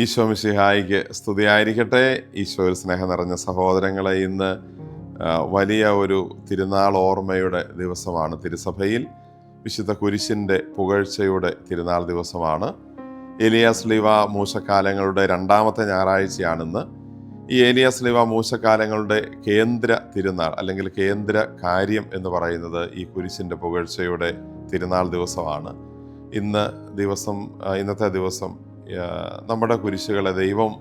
ഈശോ മിശിഹായിക്ക് സ്തുതിയായിരിക്കട്ടെ. ഈശോയിൽ സ്നേഹം നിറഞ്ഞ സഹോദരങ്ങളെ ഇന്ന് വലിയ ഒരു തിരുനാൾ ഓർമ്മയുടെ ദിവസമാണ് തിരുസഭയിൽ. വിശുദ്ധ കുരിശിന്റെ പുകഴ്ചയുടെ തിരുനാൾ ദിവസമാണ്. ഏലിയാസ് ലിവ മൂശക്കാലങ്ങളുടെ രണ്ടാമത്തെ ഞായറാഴ്ചയാണിന്ന്. ഈ ഏലിയാസ് ലിവ മൂശക്കാലങ്ങളുടെ കേന്ദ്ര തിരുനാൾ അല്ലെങ്കിൽ കേന്ദ്ര കാര്യം എന്ന് പറയുന്നത് ഈ കുരിശിന്റെ പുകഴ്ചയുടെ തിരുനാൾ ദിവസമാണ്. ഇന്ന് ദിവസം ഇന്നത്തെ ദിവസം നമ്മുടെ കുരിശുകളെ ദൈവം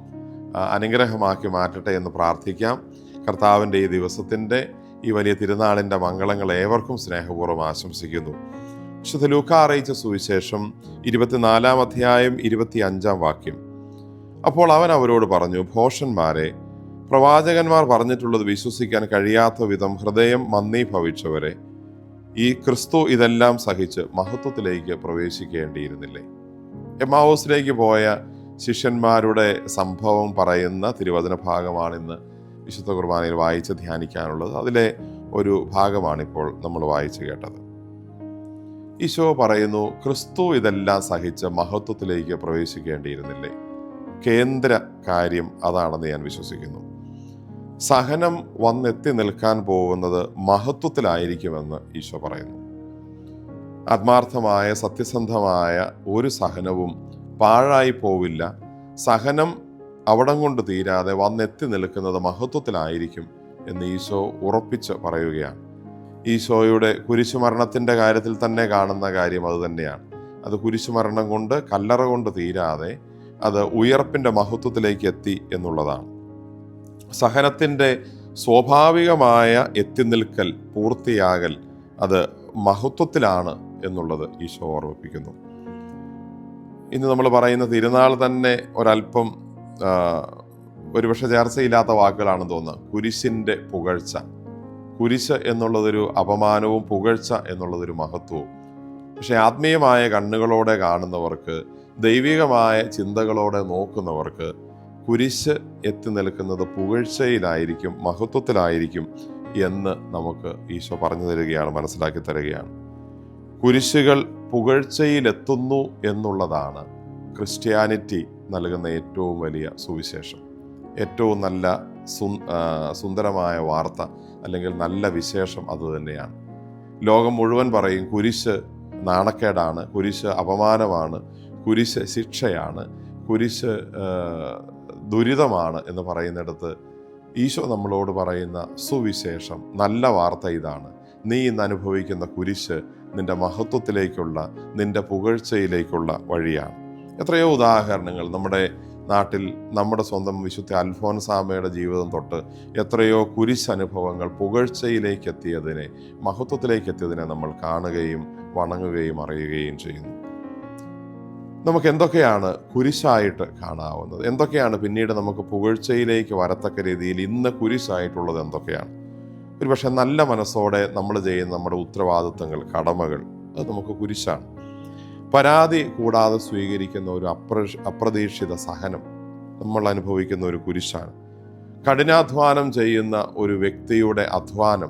അനുഗ്രഹമാക്കി മാറ്റട്ടെ എന്ന് പ്രാർത്ഥിക്കാം. കർത്താവിന്റെ ഈ ദിവസത്തിന്റെ ഈ വലിയ തിരുനാളിന്റെ മംഗളങ്ങൾ ഏവർക്കും സ്നേഹപൂർവം ആശംസിക്കുന്നു. വിശുദ്ധ ലൂക്ക അറിയിച്ച സുവിശേഷം ഇരുപത്തിനാലാം അധ്യായം ഇരുപത്തി അഞ്ചാം വാക്യം. അപ്പോൾ അവൻ അവരോട് പറഞ്ഞു ഭോഷന്മാരെ പ്രവാചകന്മാർ പറഞ്ഞിട്ടുള്ളത് വിശ്വസിക്കാൻ കഴിയാത്ത വിധം ഹൃദയം മന്ദീഭവിച്ചവരെ ഈ ക്രിസ്തു ഇതെല്ലാം സഹിച്ച് മഹത്വത്തിലേക്ക് പ്രവേശിക്കേണ്ടിയിരുന്നില്ലേ? എമാവോസിലേക്ക് പോയ ശിഷ്യന്മാരുടെ സംഭവം പറയുന്ന തിരുവചന ഭാഗമാണിന്ന് വിശുദ്ധ കുർബാനയിൽ വായിച്ച് ധ്യാനിക്കാനുള്ളത്. അതിലെ ഒരു ഭാഗമാണിപ്പോൾ നമ്മൾ വായിച്ചു കേട്ടത്. ഈശോ പറയുന്നു ക്രിസ്തു ഇതെല്ലാം സഹിച്ച മഹത്വത്തിലേക്ക് പ്രവേശിക്കേണ്ടിയിരുന്നില്ലേ? കേന്ദ്ര കാര്യം അതാണെന്ന് ഞാൻ വിശ്വസിക്കുന്നു. സഹനം വന്നെത്തി നിൽക്കാൻ പോകുന്നത് മഹത്വത്തിലായിരിക്കുമെന്ന് ഈശോ പറയുന്നു. ആത്മാർത്ഥമായ സത്യസന്ധമായ ഒരു സഹനവും പാഴായി പോവില്ല. സഹനം അവിടം കൊണ്ട് തീരാതെ വന്നെത്തി നിൽക്കുന്നത് മഹത്വത്തിലായിരിക്കും എന്ന് ഈശോ ഉറപ്പിച്ച് പറയുകയാണ്. ഈശോയുടെ കുരിശുമരണത്തിന്റെ കാര്യത്തിൽ തന്നെ കാണുന്ന കാര്യം അത് തന്നെയാണ്. അത് കുരിശുമരണം കൊണ്ട് കല്ലറ കൊണ്ട് തീരാതെ അത് ഉയർപ്പിന്റെ മഹത്വത്തിലേക്ക് എത്തി എന്നുള്ളതാണ്. സഹനത്തിന്റെ സ്വാഭാവികമായ എത്തിനിൽക്കൽ പൂർത്തിയാകൽ അത് മഹത്വത്തിലാണ് എന്നുള്ളത് ഈശോ ഓർമ്മിപ്പിക്കുന്നു. ഇന്ന് നമ്മൾ പറയുന്ന തിരുനാൾ തന്നെ ഒരല്പം ഒരുപക്ഷെ ചേർച്ചയില്ലാത്ത വാക്കുകളാണെന്ന് തോന്നുന്നത് കുരിശിന്റെ പുകഴ്ച. കുരിശ് എന്നുള്ളതൊരു അപമാനവും പുകഴ്ച എന്നുള്ളതൊരു മഹത്വവും. പക്ഷെ ആത്മീയമായ കണ്ണുകളോടെ കാണുന്നവർക്ക് ദൈവികമായ ചിന്തകളോടെ നോക്കുന്നവർക്ക് കുരിശ് എത്തി നിൽക്കുന്നത് പുകഴ്ചയിലായിരിക്കും മഹത്വത്തിലായിരിക്കും എന്ന് നമുക്ക് ഈശോ പറഞ്ഞു തരികയാണ് മനസ്സിലാക്കി തരികയാണ്. കുരിശുകൾ പുകഴ്ചയിലെത്തുന്നു എന്നുള്ളതാണ് ക്രിസ്ത്യാനിറ്റി നൽകുന്ന ഏറ്റവും വലിയ സുവിശേഷം. ഏറ്റവും നല്ല സുന്ദരമായ വാർത്ത അല്ലെങ്കിൽ നല്ല വിശേഷം അതുതന്നെയാണ് ലോകം മുഴുവൻ പറയും കുരിശ് നാണക്കേടാണ് കുരിശ് അപമാനമാണ് കുരിശ് ശിക്ഷയാണ് കുരിശ് ദുരിതമാണ് എന്ന് പറയുന്നിടത്ത് ഈശോ നമ്മളോട് പറയുന്ന സുവിശേഷം നല്ല വാർത്ത ഇതാണ്. നീ ഇന്ന് അനുഭവിക്കുന്ന കുരിശ് നിന്റെ മഹത്വത്തിലേക്കുള്ള നിന്റെ പുകഴ്ചയിലേക്കുള്ള വഴിയാണ്. എത്രയോ ഉദാഹരണങ്ങൾ നമ്മുടെ നാട്ടിൽ നമ്മുടെ സ്വന്തം വിശുദ്ധ അൽഫോൻസാമയുടെ ജീവിതം തൊട്ട് എത്രയോ കുരിശ് അനുഭവങ്ങൾ പുകഴ്ചയിലേക്ക് എത്തിയതിനെ മഹത്വത്തിലേക്ക് എത്തിയതിനെ നമ്മൾ കാണുകയും വണങ്ങുകയും അറിയുകയും ചെയ്യുന്നു. നമുക്ക് എന്തൊക്കെയാണ് കുരിശായിട്ട് കാണാവുന്നത്? എന്തൊക്കെയാണ് പിന്നീട് നമുക്ക് പുകഴ്ചയിലേക്ക് വരത്തക്ക രീതിയിൽ ഇന്ന് കുരിശായിട്ടുള്ളത് എന്തൊക്കെയാണ്? ഒരുപക്ഷെ നല്ല മനസ്സോടെ നമ്മൾ ചെയ്യുന്ന നമ്മുടെ ഉത്തരവാദിത്തങ്ങൾ കടമകൾ അത് നമുക്ക് കുരിശാണ്. പരാതി കൂടാതെ സ്വീകരിക്കുന്ന ഒരു അപ്ര അപ്രതീക്ഷിത സഹനം നമ്മൾ അനുഭവിക്കുന്ന ഒരു കുരിശാണ്. കഠിനാധ്വാനം ചെയ്യുന്ന ഒരു വ്യക്തിയുടെ അധ്വാനം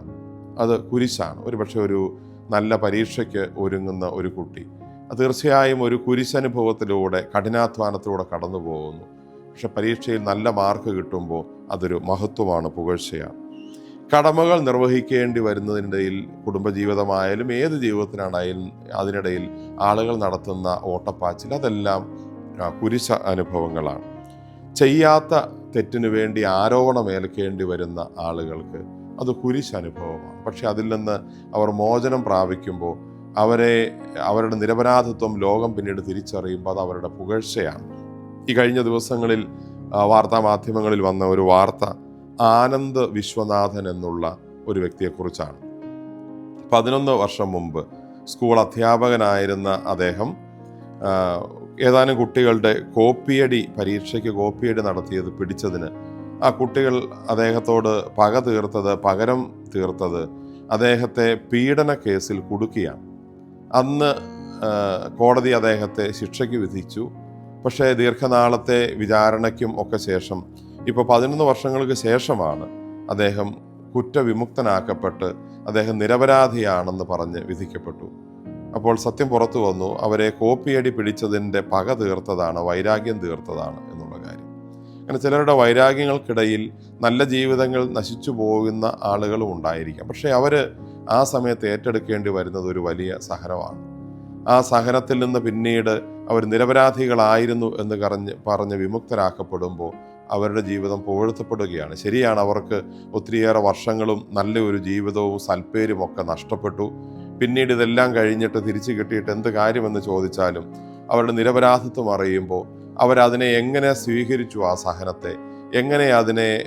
അത് കുരിശാണ്. ഒരുപക്ഷെ ഒരു നല്ല പരീക്ഷയ്ക്ക് ഒരുങ്ങുന്ന ഒരു കുട്ടി. തീർച്ചയായും ഒരു കുരിശനുഭവത്തിലൂടെ കഠിനാധ്വാനത്തിലൂടെ കടന്നു പോകുന്നു പക്ഷെ പരീക്ഷയിൽ നല്ല മാർക്ക് കിട്ടുമ്പോൾ അതൊരു മഹത്വമാണ് പുകഴ്ചയാണ്. കടമകൾ നിർവഹിക്കേണ്ടി വരുന്നതിനിടയിൽ കുടുംബജീവിതമായാലും ഏത് ജീവിതത്തിനാണായാലും അതിനിടയിൽ ആളുകൾ നടത്തുന്ന ഓട്ടപ്പാച്ചിൽ അതെല്ലാം കുരിശ അനുഭവങ്ങളാണ്. ചെയ്യാത്ത തെറ്റിനു വേണ്ടി ആരോപണം ഏൽക്കേണ്ടി വരുന്ന ആളുകൾക്ക് അത് കുരിശ് അനുഭവമാണ്. പക്ഷെ അതിൽ നിന്ന് അവർ മോചനം പ്രാപിക്കുമ്പോൾ അവരെ അവരുടെ നിരപരാധിത്വം ലോകം പിന്നീട് തിരിച്ചറിയുമ്പോൾ അത് അവരുടെ പുകഴ്ചയാണ്. ഈ കഴിഞ്ഞ ദിവസങ്ങളിൽ വാർത്താ മാധ്യമങ്ങളിൽ വന്ന ഒരു വാർത്ത ആനന്ദ് വിശ്വനാഥൻ എന്നുള്ള ഒരു വ്യക്തിയെക്കുറിച്ചാണ്. പതിനൊന്ന് വർഷം മുമ്പ് സ്കൂൾ അധ്യാപകനായിരുന്ന അദ്ദേഹം ഏതാനും കുട്ടികളുടെ കോപ്പിയടി പരീക്ഷയ്ക്ക് കോപ്പിയടി നടത്തിയത് പിടിച്ചതിന് ആ കുട്ടികൾ അദ്ദേഹത്തോട് പക തീർത്തത് പകരം തീർത്തത് അദ്ദേഹത്തെ പീഡന കേസിൽ കുടുക്കിയാണ്. അന്ന് കോടതി അദ്ദേഹത്തെ ശിക്ഷയ്ക്ക് വിധിച്ചു. പക്ഷേ ദീർഘനാളത്തെ വിചാരണയ്ക്കും ഒക്കെ ശേഷം ഇപ്പോൾ പതിനൊന്ന് വർഷങ്ങൾക്ക് ശേഷമാണ് അദ്ദേഹം കുറ്റവിമുക്തനാക്കപ്പെട്ട് അദ്ദേഹം നിരപരാധിയാണെന്ന് പറഞ്ഞ് വിധിക്കപ്പെട്ടു. അപ്പോൾ സത്യം പുറത്തു വന്നു. അവരെ കോപ്പിയടി പിടിച്ചതിന്റെ പക തീർത്തതാണ് വൈരാഗ്യം തീർത്തതാണ് എന്നുള്ള കാര്യം. അങ്ങനെ ചിലരുടെ വൈരാഗ്യങ്ങൾക്കിടയിൽ നല്ല ജീവിതങ്ങൾ നശിച്ചു പോകുന്ന ആളുകളും ഉണ്ടായിരിക്കാം. പക്ഷേ അവർ ആ സമയത്ത് ഏറ്റെടുക്കേണ്ടി വരുന്നത് ഒരു വലിയ സഹനമാണ്. ആ സഹനത്തിൽ നിന്ന് പിന്നീട് അവർ നിരപരാധികളായിരുന്നു എന്ന് കറഞ്ഞ് പറഞ്ഞ് വിമുക്തരാക്കപ്പെടുമ്പോൾ അവരുടെ ജീവിതം പുകഴ്ത്തപ്പെടുകയാണ്. ശരിയാണ് അവർക്ക് ഒത്തിരിയേറെ വർഷങ്ങളും നല്ല ഒരു ജീവിതവും സൽപ്പേരും ഒക്കെ നഷ്ടപ്പെട്ടു. പിന്നീട് ഇതെല്ലാം കഴിഞ്ഞിട്ട് തിരിച്ചു കിട്ടിയിട്ട് എന്ത് കാര്യമെന്ന് ചോദിച്ചാലും അവരുടെ നിരപരാധിത്വം അറിയുമ്പോൾ അവരതിനെ എങ്ങനെ സ്വീകരിച്ചു ആ സഹനത്തെ? എങ്ങനെ അതിനെ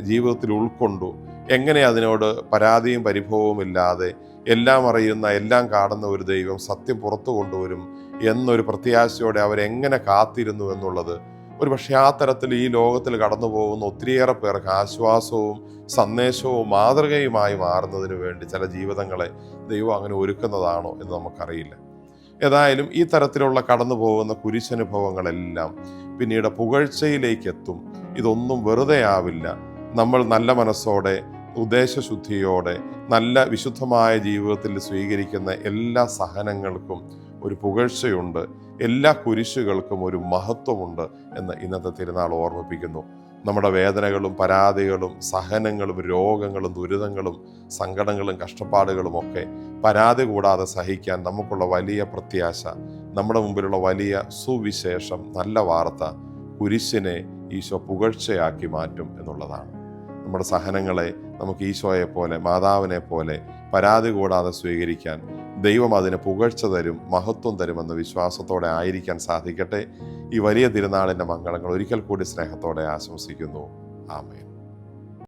ജീവിതത്തിൽ ഉൾക്കൊണ്ടു? എങ്ങനെ അതിനോട് പരാതിയും പരിഭവവും ഇല്ലാതെ എല്ലാം അറിയുന്ന എല്ലാം കാണുന്ന ഒരു ദൈവം സത്യം പുറത്തു കൊണ്ടുവരും എന്നൊരു പ്രത്യാശയോടെ അവരെങ്ങനെ കാത്തിരുന്നു എന്നുള്ളത് ഒരു പക്ഷേ ആ തരത്തിൽ ഈ ലോകത്തിൽ കടന്നു പോകുന്ന ഒത്തിരിയേറെ പേർക്ക് ആശ്വാസവും സന്ദേശവും മാതൃകയുമായി മാറുന്നതിന് വേണ്ടി ചില ജീവിതങ്ങളെ ദൈവം അങ്ങനെ ഒരുക്കുന്നതാണോ എന്ന് നമുക്കറിയില്ല. ഏതായാലും ഈ തരത്തിലുള്ള കടന്നു പോകുന്ന കുരിശനുഭവങ്ങളെല്ലാം പിന്നീട് പുകഴ്ചയിലേക്ക് എത്തും. ഇതൊന്നും വെറുതെ ആവില്ല. നമ്മൾ നല്ല മനസ്സോടെ ഉദ്ദേശശുദ്ധിയോടെ നല്ല വിശുദ്ധമായ ജീവിതത്തിൽ സ്വീകരിക്കുന്ന എല്ലാ സഹനങ്ങൾക്കും ഒരു പുകഴ്ചയുണ്ട്. എല്ലാ കുരിശുകൾക്കും ഒരു മഹത്വമുണ്ട് എന്ന് ഇന്നത്തെ തിരുനാൾ ഓർമ്മിപ്പിക്കുന്നു. നമ്മുടെ വേദനകളും പരാതികളും സഹനങ്ങളും രോഗങ്ങളും ദുരിതങ്ങളും സങ്കടങ്ങളും കഷ്ടപ്പാടുകളും ഒക്കെ പരാതി കൂടാതെ സഹിക്കാൻ നമുക്കുള്ള വലിയ പ്രത്യാശ നമ്മുടെ മുമ്പിലുള്ള വലിയ സുവിശേഷം നല്ല വാർത്ത കുരിശിനെ ഈശോ പുകഴ്ചയാക്കി മാറ്റും എന്നുള്ളതാണ്. നമ്മുടെ സഹനങ്ങളെ നമുക്ക് ഈശോയെ പോലെ മാതാവിനെ പോലെ പരാതി കൂടാതെ സ്വീകരിക്കാൻ ദൈവം അതിന് പുകഴ്ച തരും മഹത്വം തരുമെന്ന വിശ്വാസത്തോടെ ആയിരിക്കാൻ സാധിക്കട്ടെ. ഈ വലിയ തിരുനാളിന്റെ മംഗളങ്ങൾ ഒരിക്കൽ കൂടി സ്നേഹത്തോടെ ആശംസിക്കുന്നു. ആമേൻ.